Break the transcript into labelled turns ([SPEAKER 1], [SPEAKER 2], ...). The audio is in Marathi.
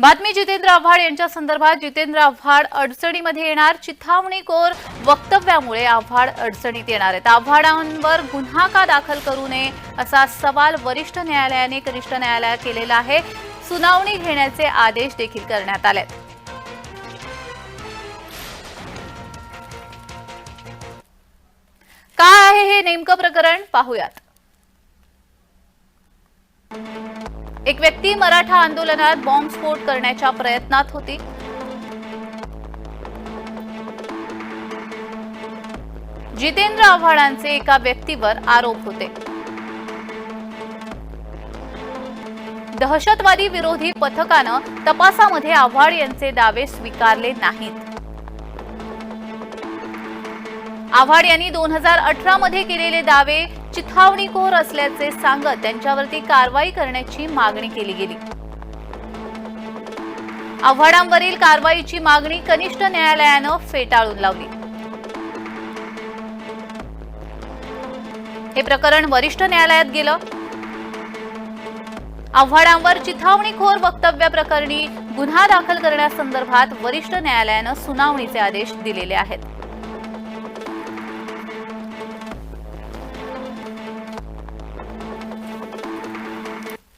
[SPEAKER 1] बातमी जितेंद्र आव्हाड यांच्या संदर्भात जितेंद्र आव्हाड अडचणीमध्ये येणार. चिथावणीकोर वक्तव्यामुळे आव्हाड अडचणीत येणार आहेत. आव्हाडांवर गुन्हा का दाखल करू नये असा सवाल वरिष्ठ न्यायालयाने कनिष्ठ न्यायालयात केलेला आहे. सुनावणी घेण्याचे आदेश देखील करण्यात आले काय आहे हे नेमकं प्रकरण? पाहूयात. एक व्यक्ती मराठा आंदोलनात बॉम्बस्फोट करण्याच्या प्रयत्नात होती. जितेंद्र आव्हाडांचे एका व्यक्तीवर आरोप होते. दहशतवादी विरोधी पथकानं तपासामध्ये आव्हाड यांचे दावे स्वीकारले नाहीत. आव्हाड यांनी दोन हजार अठरा मध्ये केलेले दावे चिथावणीखोर असल्याचे सांगत त्यांच्यावरती कारवाई करण्याची मागणी केली गेली. आव्हाडांवरील कारवाईची मागणी कनिष्ठ न्यायालयानं फेटाळून लावली. हे प्रकरण वरिष्ठ न्यायालयात गेलं. आव्हाडांवर चिथावणीखोर वक्तव्याप्रकरणी गुन्हा दाखल करण्यासंदर्भात वरिष्ठ न्यायालयानं सुनावणीचे आदेश दिलेले आहेत.